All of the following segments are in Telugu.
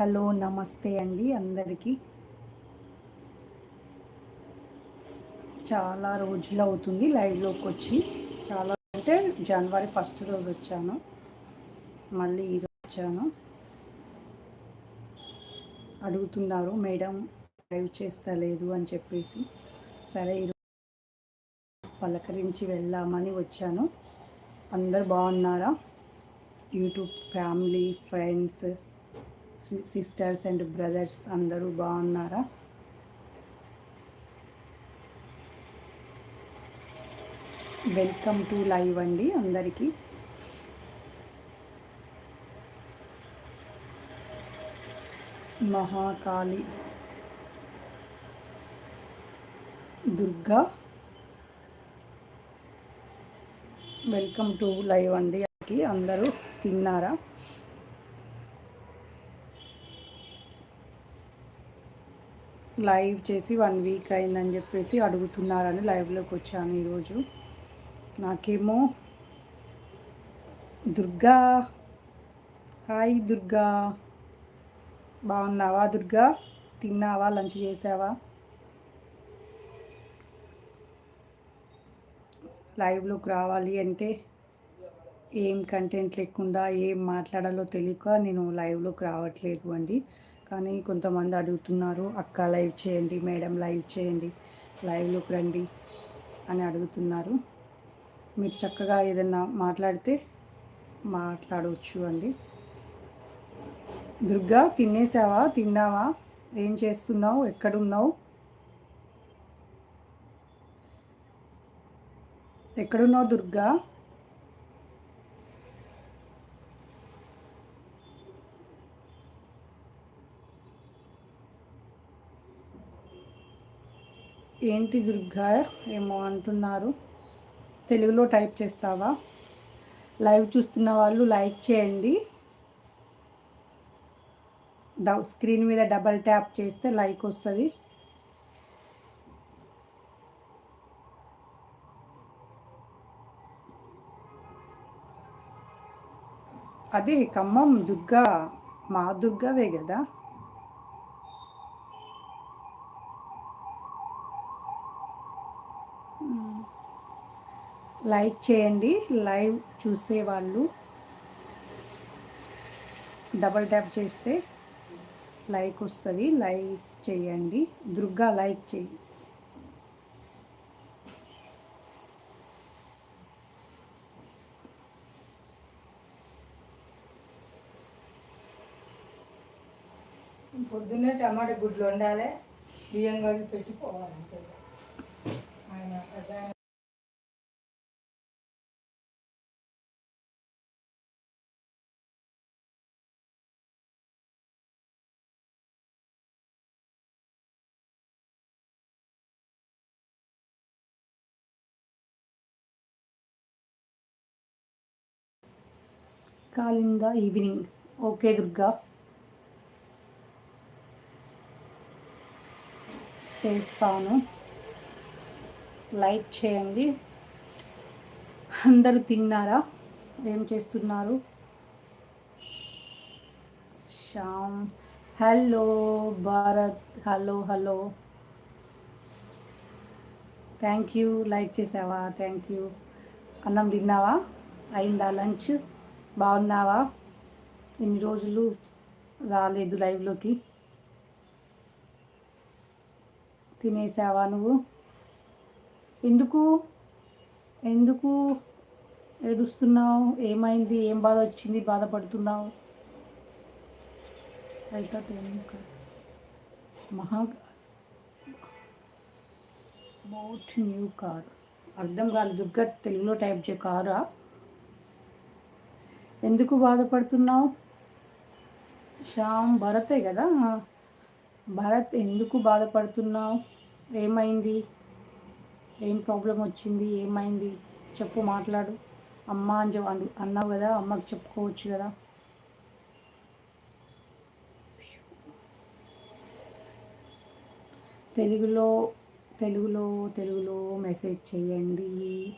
హలో నమస్తే అండి అందరికీ. చాలా రోజులు అవుతుంది లైవ్లోకి వచ్చి. చాలా అంటే జనవరి ఫస్ట్ రోజు వచ్చాను. మళ్ళీ ఈరోజు వచ్చాను. అడుగుతున్నారు మేడం లైవ్ చేస్తలేదు అని చెప్పేసి. సరే ఈరోజు పలకరించి వెళ్దామని వచ్చాను. అందరు బాగున్నారా? YouTube family friends sisters and brothers అందరూ బాగున్నారా? వెల్కమ్ టు లైవ్ అండి అందరికీ. Mahakali Durga. Welcome to live అండి అందరూ. తిన్నారా? లైవ్ చేసి వన్ వీక్ అయిందని చెప్పేసి అడుగుతున్నారని లైవ్లోకి వచ్చాను ఈరోజు. నాకేమో దుర్గా. హాయ్ దుర్గా. బాగున్నావా దుర్గా? తిన్నావా? లంచ్ చేసావా? లైవ్లోకి రావాలి అంటే ఏం కంటెంట్ లేకుండా ఏం మాట్లాడాలో తెలియక నేను లైవ్లోకి రావట్లేదు అండి. కానీ కొంతమంది అడుగుతున్నారు అక్క లైవ్ చేయండి మేడం లైవ్ చేయండి లైవ్లోకి రండి అని అడుగుతున్నారు. మీరు చక్కగా ఏదన్నా మాట్లాడితే మాట్లాడవచ్చు అండి. దుర్గా తినేసావా? తిన్నావా? ఏం చేస్తున్నావు? ఎక్కడున్నావు? ఎక్కడున్నావు దుర్గా? ఏంటి దుర్గా ఏమో అంటున్నారు. తెలుగులో టైప్ చేస్తావా? లైవ్ చూస్తున్న వాళ్ళు లైక్ చేయండి. స్క్రీన్ మీద డబల్ ట్యాప్ చేస్తే లైక్ వస్తుంది. అది ఖమ్మం దుర్గా మా దుర్గావే కదా? లైక్ చేయండి లైవ్ చూసేవాళ్ళు డబల్ ట్యాప్ చేస్తే లైక్ వస్తుంది లైక్ చేయండి. దుర్గా లైక్ చేయి. పొద్దున్నే టమాటా గుడ్లు వండాలి బియ్యం కడిగి కాల్ ఇన్ కాలింద ఈవినింగ్ ఓకే దుర్గా చేస్తాను. లైక్ చేయండి. అందరూ తిన్నారా? ఏం చేస్తున్నారు? Shyam. Hello Bharat. Hello hello. Thank you. Like చేసావా? Thank you. అన్నం తిన్నావా? అయిందా లంచ్? బాగున్నావా? ఎన్ని రోజులు రాలేదు లైవ్లోకి. తినేసావా నువ్వు? ఎందుకు? ఎందుకు ఏడుస్తున్నావు? ఏమైంది? ఏం బాధ వచ్చింది? బాధపడుతున్నావు? అయితే మహా బౌట్ న్యూ కార్. అర్థం కాలేదు దుర్గా తెలుగులో టైప్ చే కారా? ఎందుకు బాధపడుతున్నావు? శ్యామ్ భరతే కదా? భరత్ ఎందుకు బాధపడుతున్నావు? ఏమైంది? ఏం ప్రాబ్లం వచ్చింది? ఏమైంది? చెప్పు మాట్లాడు. అమ్మ అని చెప్పి అన్నావు కదా అమ్మకి చెప్పుకోవచ్చు కదా. తెలుగులో తెలుగులో తెలుగులో మెసేజ్ చేయండి.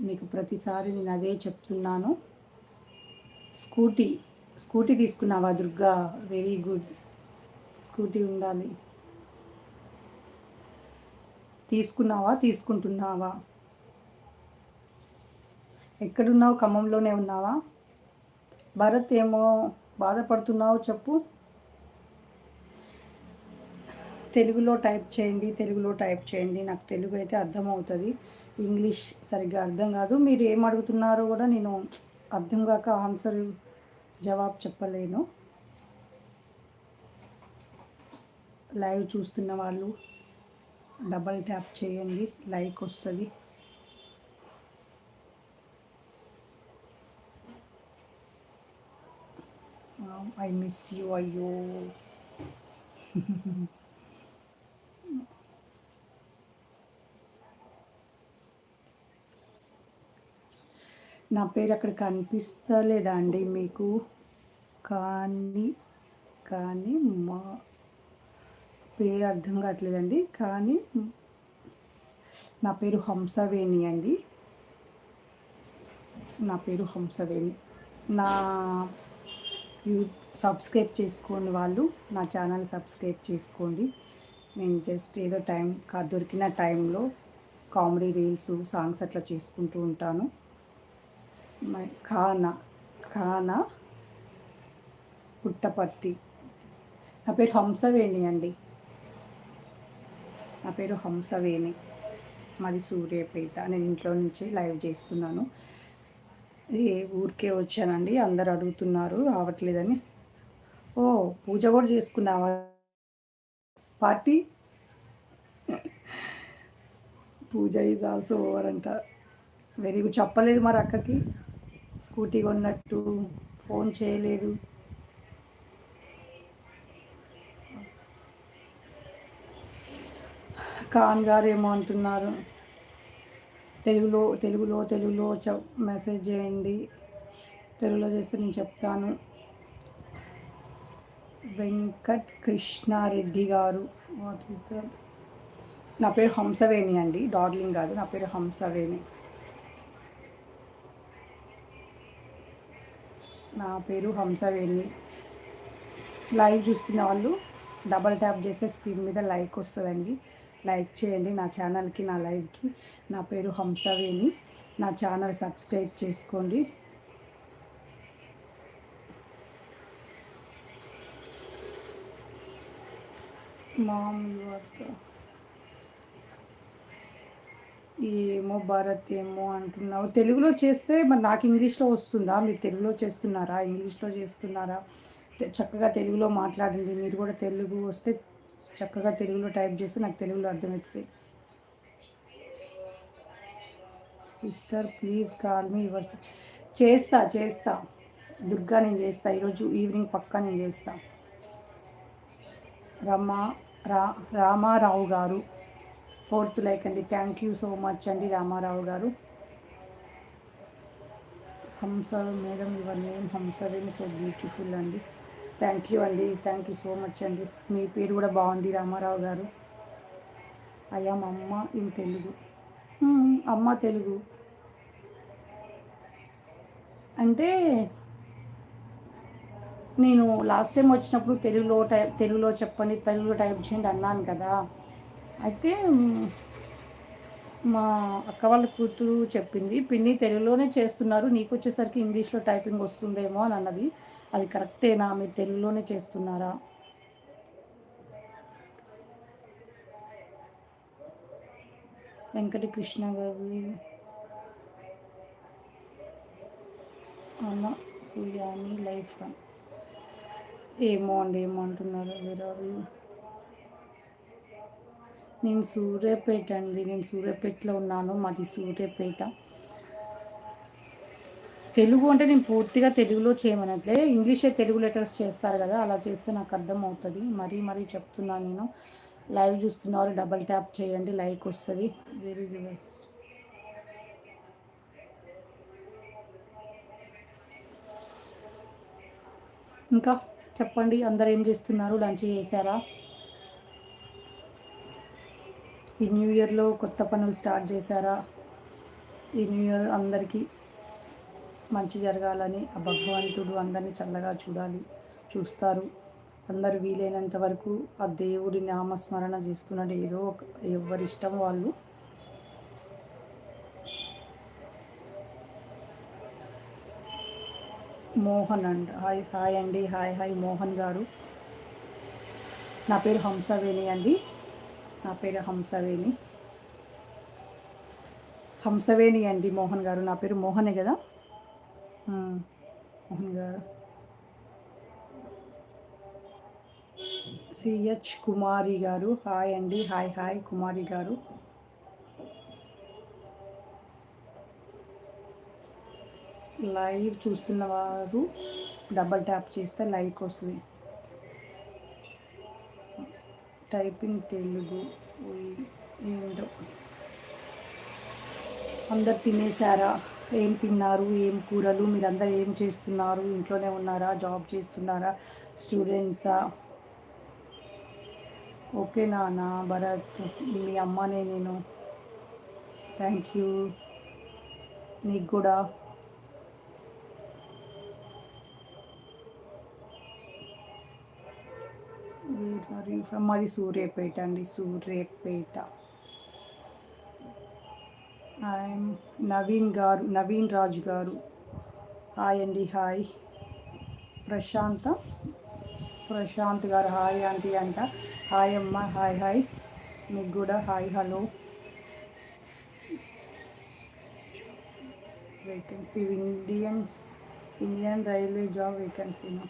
మీకు ప్రతిసారి నేను అదే చెప్తున్నాను. స్కూటీ స్కూటీ తీసుకున్నావా దుర్గా? Very good. స్కూటీ ఉండాలి. తీసుకున్నావా తీసుకుంటున్నావా? ఎక్కడున్నావు ఖమ్మంలోనే ఉన్నావా? భరత్ ఏమో బాధపడుతున్నావు చెప్పు. తెలుగులో టైప్ చేయండి తెలుగులో టైప్ చేయండి. నాకు తెలుగు అయితే అర్థమవుతుంది. ఇంగ్లీష్ సరిగ్గా అర్థం కాదు. మీరు ఏం అడుగుతున్నారో కూడా నేను అర్థం కాక ఆన్సర్ జవాబు చెప్పలేను. లైవ్ చూస్తున్న వాళ్ళు డబల్ ట్యాప్ చేయండి. లైక్ వస్తుంది. ఐ మిస్ యూ అయ్యో. నా పేరు అక్కడ కనిపిస్తలేదా అండి మీకు? కానీ కానీ మా పేరు అర్థం కావట్లేదండి కానీ నా పేరు హంసవేణి అండి. నా పేరు హంసవేణి. నా యూ సబ్స్క్రైబ్ చేసుకోండి వాళ్ళు నా ఛానల్ సబ్స్క్రైబ్ చేసుకోండి. నేను జస్ట్ ఏదో టైం కా దొరికిన టైంలో కామెడీ రీల్స్ సాంగ్స్ అట్లా చేసుకుంటూ ఉంటాను. మై- ఖానా ఖానా పుట్టపర్తి. నా పేరు హంసవేణి అండి. నా పేరు హంసవేణి. మాది సూర్యపేట. నేను ఇంట్లో నుంచి లైవ్ చేస్తున్నాను. ఇది ఊరికే వచ్చానండి. అందరు అడుగుతున్నారు. రావట్లేదని. ఓ పూజ కూడా చేసుకున్నావా? Party? Puja is also over అంట. Very good. చెప్పలేదు మరి అక్కకి. స్కూటీ కొన్నట్టు. ఫోన్ చేయలేదు. ఖాన్ గారు ఏమో అంటున్నారు. తెలుగులో తెలుగులో తెలుగులో చె మెసేజ్ చేయండి. తెలుగులో చేస్తే నేను చెప్తాను. వెంకట్ కృష్ణారెడ్డి గారు. వాట్ ఈస్ ద నా పేరు హంసవేణి అండి. డార్లింగ్ కాదు నా పేరు హంసవేణి. నా పేరు హంసవేణి. లైవ్ చూస్తున్న వాళ్ళు డబల్ ట్యాప్ చేస్తే స్క్రీన్ మీద లైక్ వస్తుందండి. లైక్ చేయండి నా ఛానల్కి నా లైవ్కి. నా పేరు హంసవేణి. నా ఛానల్ సబ్స్క్రైబ్ చేసుకోండి. మామ్ ఏమో భారత్ ఏమో అంటున్నావు. తెలుగులో చేస్తే మరి నాకు ఇంగ్లీష్లో వస్తుందా? మీరు తెలుగులో చేస్తున్నారా? ఇంగ్లీష్లో చేస్తున్నారా? చక్కగా తెలుగులో మాట్లాడండి. మీరు కూడా తెలుగు వస్తే చక్కగా తెలుగులో టైప్ చేస్తే నాకు తెలుగులో అర్థమవుతుంది. Sister please call me your చేస్తా చేస్తా. దుర్గా నేను చేస్తా ఈరోజు ఈవినింగ్ పక్కా నేను చేస్తా. రమా రా రామారావు గారు ఫోర్త్ లైక్ అండి. థ్యాంక్ యూ సో మచ్ అండి Ramarao garu. Hamsa madam your name Hamsaveni so beautiful అండి. థ్యాంక్ యూ అండి థ్యాంక్ యూ సో మచ్ అండి మీ పేరు కూడా బాగుంది రామారావు గారు. అయ్యాం అమ్మ ఇన్ తెలుగు. అమ్మ తెలుగు. అంటే నేను లాస్ట్ టైం వచ్చినప్పుడు తెలుగులో టైప్ తెలుగులో చెప్పండి తెలుగులో టైప్ చేయండి అన్నాను కదా. అయితే మా అక్క వాళ్ళ కూతురు చెప్పింది పిన్ని తెలుగులోనే చేస్తున్నారు. నీకు వచ్చేసరికి ఇంగ్లీష్లో టైపింగ్ వస్తుందేమో అని అన్నది. అది కరెక్టేనా? మీరు తెలుగులోనే చేస్తున్నారా? వెంకటకృష్ణ గారు. అన్న సూర్యాని లైఫ్ ఏమో అండి ఏమో అంటున్నారు వేరే నేను సూర్యాపేట అండి నేను సూర్యాపేటలో ఉన్నాను మాది సూర్యాపేట. తెలుగు అంటే నేను పూర్తిగా తెలుగులో చేయమనట్లే. ఇంగ్లీషే తెలుగు లెటర్స్ చేస్తారు కదా అలా చేస్తే నాకు అర్థం అవుతుంది మరీ మరీ చెప్తున్నాను నేను. లైవ్ చూస్తున్నారు డబల్ ట్యాప్ చేయండి లైక్ వస్తుంది. వేర్ ఈజ్ యువర్ సిస్టర్ ఇంకా చెప్పండి అందరు ఏం చేస్తున్నారు? లంచ్ చేశారా? ఈ న్యూ ఇయర్లో కొత్త పనులు స్టార్ట్ చేశారా? ఈ న్యూ ఇయర్ అందరికీ మంచి జరగాలని ఆ భగవంతుడు అందరినీ చల్లగా చూడాలి చూస్తారు. అందరు వీలైనంత వరకు ఆ దేవుడి నామస్మరణ చేస్తున్నాడు ఏదో ఒక ఎవరిష్టం వాళ్ళు. మోహన్ అండ్ హాయ్ హాయ్ అండి హాయ్ హాయ్ మోహన్ గారు. నా పేరు హంసవేణి అండి. నా పేరు హంసవేణి. హంసవేణి అండి మోహన్ గారు. నా పేరు మోహనే కదా? మోహన్ గారు. సిహెచ్ కుమారి గారు. హాయ్ అండి. హాయ్ హాయ్ కుమారి గారు. లైవ్ చూస్తున్న వారు డబల్ ట్యాప్ చేస్తే లైక్ వస్తుంది. టైపింగ్ తెలుగు ఏంటో. అందరు తినేసారా? ఏం తిన్నారు? ఏం కూరలు? మీరందరూ ఏం చేస్తున్నారు? ఇంట్లోనే ఉన్నారా? జాబ్ చేస్తున్నారా? స్టూడెంట్సా? ఓకే నాన్న భరత్ మీ అమ్మనే నేను. Thank you. నీకు కూడా. వేర్ ఆర్ యూ ఫ్రమ్ మాది సూర్యాపేట అండి. సూర్యాపేట. నవీన్ గారు నవీన్ రాజు గారు. హాయ్ అండి హాయ్. ప్రశాంత ప్రశాంత్ గారు హాయ్ ఆంటీ అంట. హాయ్ అమ్మ హాయ్ హాయ్. మీకు కూడా hi hello. Vacancy Indians Indian railway job వేకెన్సీనా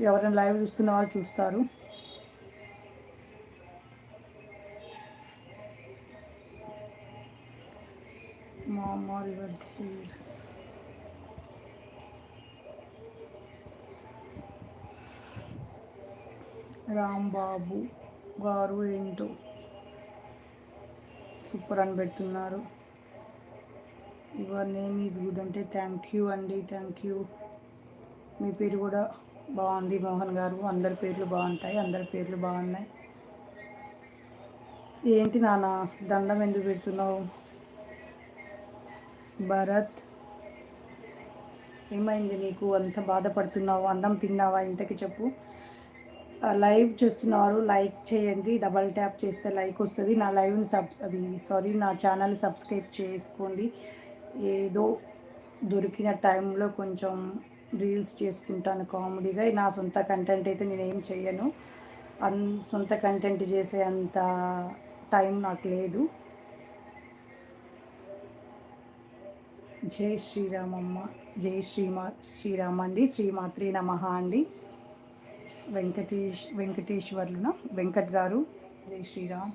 ఎవరైనా లైవ్ చూస్తున్న వాళ్ళు చూస్తారు. మా అమ్మ రివర్ రాంబాబు గారు ఏంటో సూపర్ అని పెడుతున్నారు. యువర్ నేమ్ ఈజ్ గుడ్ అంటే థ్యాంక్ యూ అండి థ్యాంక్ యూ మీ పేరు కూడా బాగుంది మోహన్ గారు. అందరి పేర్లు బాగుంటాయి అందరి పేర్లు బాగున్నాయి. ఏంటి నాన్న దండం ఎందుకు పెడుతున్నావు? భరత్ ఏమైంది నీకు? అంత బాధపడుతున్నావు? అన్నం తిన్నావా? ఇంతకి చెప్పు. లైవ్ చూస్తున్నారు. లైక్ చేయండి. డబల్ ట్యాప్ చేస్తే లైక్ వస్తుంది. నా లైవ్ని సబ్ అది సారీ నా ఛానల్ సబ్స్క్రైబ్ చేసుకోండి. ఏదో దొరికిన టైంలో కొంచెం రీల్స్ చేసుకుంటాను కామెడీగా. నా సొంత కంటెంట్ అయితే నేను ఏం అన్ సొంత కంటెంట్ చేసే అంత టైం నాకు లేదు. జై శ్రీరామమ్మ జై శ్రీమా శ్రీరామ అండి శ్రీమాత్రి నమ అండి. వెంకటేష్ వెంకటేశ్వర్లున వెంకట్ గారు జై శ్రీరామ్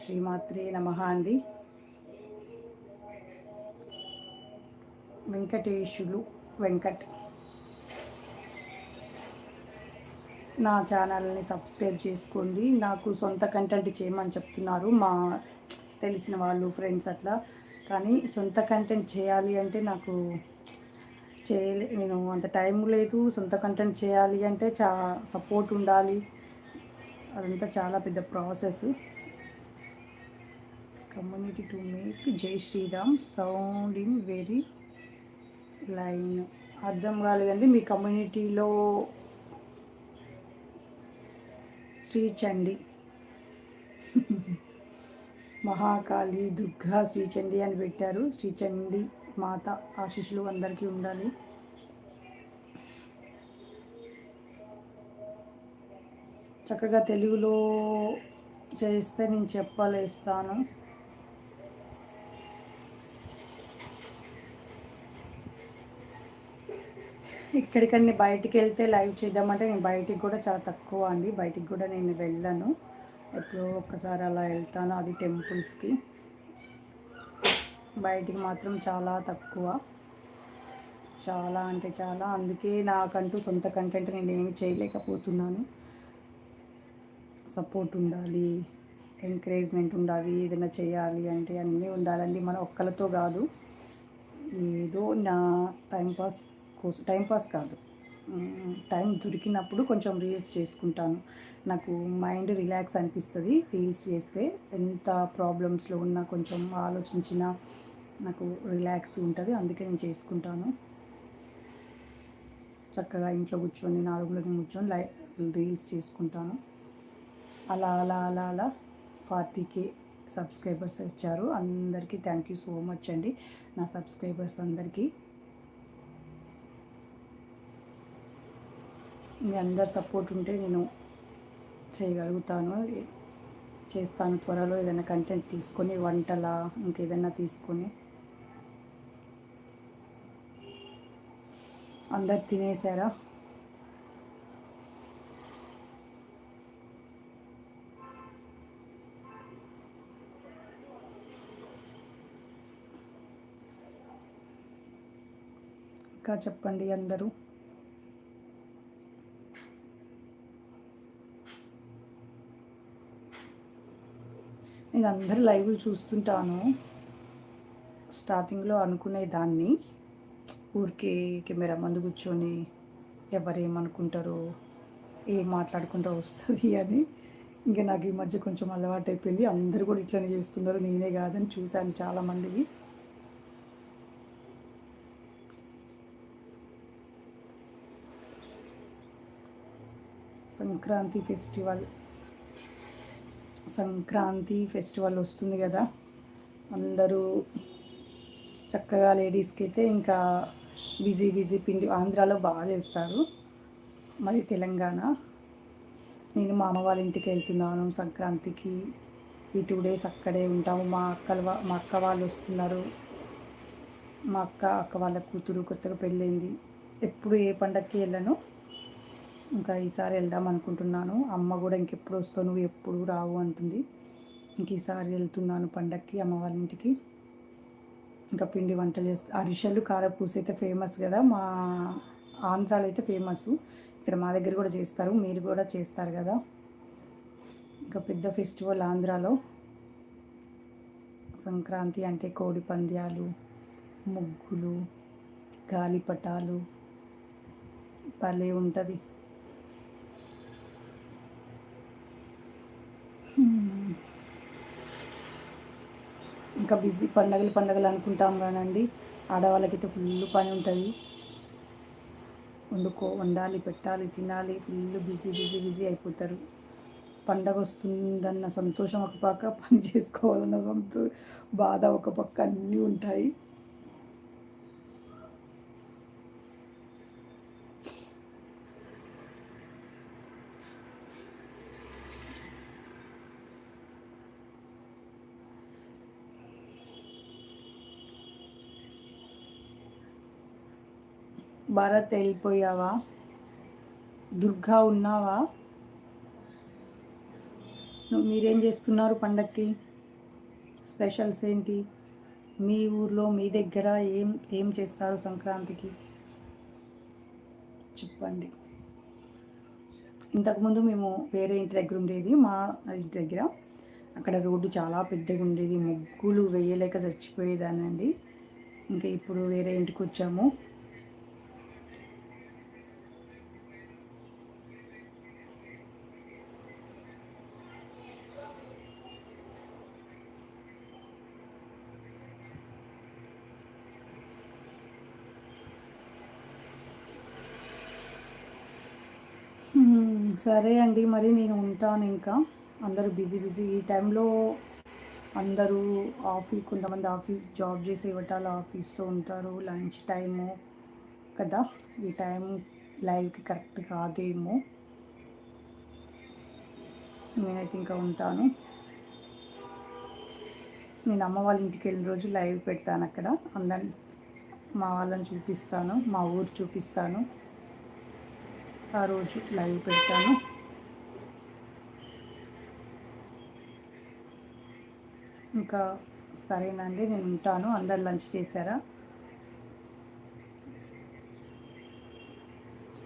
శ్రీమాత్రి నమ అండి. వెంకటేశులు వెంకట్. నా ఛానల్ని సబ్స్క్రైబ్ చేసుకోండి. నాకు సొంత కంటెంట్ చేయమని చెప్తున్నారు మా తెలిసిన వాళ్ళు ఫ్రెండ్స్ అట్లా. కానీ సొంత కంటెంట్ చేయాలి అంటే నాకు చేయలే నేను అంత టైం లేదు. సొంత కంటెంట్ చేయాలి అంటే చా సపోర్ట్ ఉండాలి. అదంతా చాలా పెద్ద process community to make Jai Shriram sound in very line అర్థం కాలేదండి మీ కమ్యూనిటీలో శ్రీ అండి మహాకాళి దుర్గా శ్రీచండి అని పెట్టారు. శ్రీచండి మాత ఆశీస్సులు అందరికీ ఉండాలి. చక్కగా తెలుగులో చేస్తే నేను చెప్పలేస్తాను. ఇక్కడికన్నీ బయటికి వెళ్తే లైవ్ చేద్దామంటే నేను బయటికి కూడా చాలా తక్కువ అండి. బయటికి కూడా నేను వెళ్ళను. ఎప్పుడో ఒక్కసారి అలా వెళ్తాను అది టెంపుల్స్కి. బయటికి మాత్రం చాలా తక్కువ. చాలా అంటే చాలా. అందుకే నాకంటూ సొంత కంటెంట్ నేను ఏమి చేయలేకపోతున్నాను. సపోర్ట్ ఉండాలి ఎంకరేజ్మెంట్ ఉండాలి ఏదైనా చేయాలి అంటే అన్నీ ఉండాలండి. మన ఒక్కలతో కాదు ఏదో నా టైంపాస్ కోసం టైంపాస్ కాదు. టైం దొరికినప్పుడు కొంచెం రీల్స్ చేసుకుంటాను. నాకు మైండ్ రిలాక్స్ అనిపిస్తుంది రీల్స్ చేస్తే. ఎంత ప్రాబ్లమ్స్లో ఉన్నా కొంచెం ఆలోచించిన నాకు రిలాక్స్ ఉంటుంది. అందుకే నేను చేసుకుంటాను. చక్కగా ఇంట్లో కూర్చొని నా రూమ్లో నేను కూర్చొని లై రీల్స్ చేసుకుంటాను. అలా అలా అలా అలా ఫార్టీకే సబ్స్క్రైబర్స్ వచ్చారు. అందరికీ థ్యాంక్ యూ సో మచ్ అండి. నా సబ్స్క్రైబర్స్ అందరికీ. మీ అందరు సపోర్ట్ ఉంటే నేను చేయగలుగుతాను. చేస్తాను త్వరలో ఏదైనా కంటెంట్ తీసుకొని వంటలా ఇంకేదైనా తీసుకొని. అందరు తినేసారా? ఇంకా చెప్పండి అందరూ. నేను అందరి లైవ్లు చూస్తుంటాను. స్టార్టింగ్లో అనుకునే దాన్ని ఊరికే కెమెరా ముందు కూర్చొని ఎవరేమనుకుంటారు ఏం మాట్లాడుకుంటూ వస్తుంది అని ఇంకా నాకు ఈ మధ్య కొంచెం అలవాటు అయిపోయింది అందరూ కూడా ఇట్లనే చేస్తున్నారు. నేనే కాదని చూశాను చాలామందివి సంక్రాంతి ఫెస్టివల్ సంక్రాంతి ఫెస్టివల్ వస్తుంది కదా. అందరూ చక్కగా లేడీస్కి అయితే ఇంకా బిజీ బిజీ పిండి ఆంధ్రాలో బాగా చేస్తారు. మాది తెలంగాణ. నేను మా అమ్మ వాళ్ళ ఇంటికి వెళ్తున్నాను సంక్రాంతికి. ఈ టూ డేస్ అక్కడే ఉంటాము. మా అక్కల మా అక్క వాళ్ళు వస్తున్నారు. మా అక్క అక్క వాళ్ళ కూతురు కొత్తగా పెళ్ళైంది. ఎప్పుడు ఏ పండగకి వెళ్ళను. ఇంకా ఈసారి వెళ్దాం అనుకుంటున్నాను. అమ్మ కూడా ఇంకెప్పుడు వస్తావు? నువ్వు ఎప్పుడు రావు అంటుంది. ఇంక ఈసారి వెళ్తున్నాను పండక్కి అమ్మ వాళ్ళ ఇంటికి. ఇంకా పిండి వంటలు చేస్తా. అరిసెలు కారపూస అయితే ఫేమస్ కదా. మా ఆంధ్రాలో అయితే ఫేమస్ ఇక్కడ మా దగ్గర కూడా చేస్తారు. మీరు కూడా చేస్తారు కదా. ఇంకా పెద్ద ఫెస్టివల్ ఆంధ్రాలో. సంక్రాంతి అంటే కోడి పంద్యాలు ముగ్గులు గాలిపటాలు. భలే ఉంటుంది. ఇంకా బిజీ పండగలు పండగలు అనుకుంటాం కానండి. ఆడవాళ్ళకైతే ఫుల్ పని ఉంటుంది. వండుకో వండాలి పెట్టాలి తినాలి ఫుల్ బిజీ బిజీ బిజీ అయిపోతారు. పండగ వస్తుందన్న సంతోషం ఒక పక్క పని చేసుకోవాలన్న సంతో బాధ ఒక పక్క అన్నీ ఉంటాయి. భారత్ వెళ్ళిపోయావా? దుర్గా ఉన్నావా? మీరేం చేస్తున్నారు పండక్కి? స్పెషల్స్ ఏంటి? మీ ఊర్లో మీ దగ్గర ఏం ఏం చేస్తారు సంక్రాంతికి? చెప్పండి. ఇంతకుముందు మేము వేరే ఇంటి దగ్గర ఉండేది మా ఇంటి దగ్గర. అక్కడ రోడ్డు చాలా పెద్దగా ఉండేది ముగ్గులు వేయలేక చచ్చిపోయేదానండి ఇంకా ఇప్పుడు వేరే ఇంటికి వచ్చాము. సరే అండి మరి నేను ఉంటాను ఇంకా. అందరూ బిజీ బిజీ. ఈ టైంలో అందరూ ఆఫీస్ కొంతమంది ఆఫీస్ జాబ్ చేసే వాళ్ళు ఆఫీస్లో ఉంటారు. లంచ్ టైము కదా? ఈ టైం లైవ్కి కరెక్ట్ కాదేమో. నేనైతే ఇంకా ఉంటాను. నేను అమ్మ వాళ్ళ ఇంటికి వెళ్ళిన రోజు లైవ్ పెడతాను అక్కడ. అందరిని మా వాళ్ళని చూపిస్తాను. మా ఊరు చూపిస్తాను. ఆ రోజు లైవ్ పెడతాను. ఇంకా సరేనండి నేను ఉంటాను. అందరు లంచ్ చేశారా?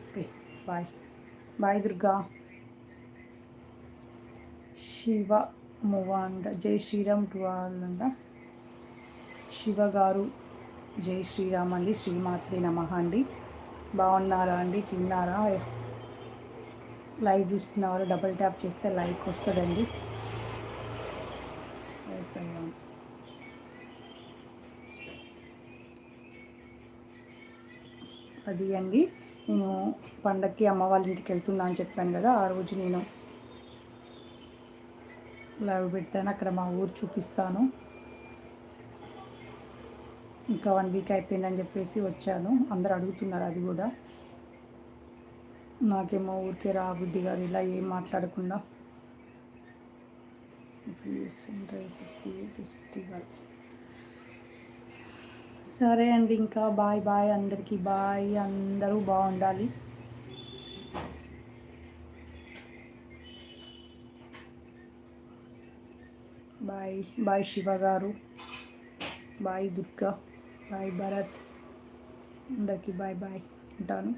Okay bye. Bye Durga. Shiva మువాండ జై శ్రీరామ్ టు శివ గారు జై శ్రీరామ్ అండి శ్రీమాత్రి నమః అండి. బాగున్నారా అండి? తిన్నారా? లైవ్ చూస్తున్నవారు డబల్ డబుల్ ట్యాప్ చేస్తే లైక్ వస్తుందండి. ఎస్ అయ్యా అది అండి. నేను పండక్కి అమ్మ వాళ్ళ ఇంటికి వెళ్తున్నా అని చెప్పాను కదా ఆ రోజు నేను లైవ్ పెడతాను. అక్కడ మా ఊరు చూపిస్తాను. ఇంకా వన్ వీక్ అయిపోయిందని చెప్పేసి వచ్చాను. అందరు అడుగుతున్నారు అది కూడా. నాకేమో ఊరికే రాబుద్ది కాదు ఇలా ఏం మాట్లాడకుండా. ఫెస్టివల్ సరే అండి ఇంకా బాయ్ బాయ్ అందరికీ. బాయ్ అందరూ బాగుండాలి. బాయ్ బాయ్ శివ గారు. బాయ్ దుర్గా. బాయ్ భరత్ అందరికీ బాయ్ బాయ్ ఉంటాను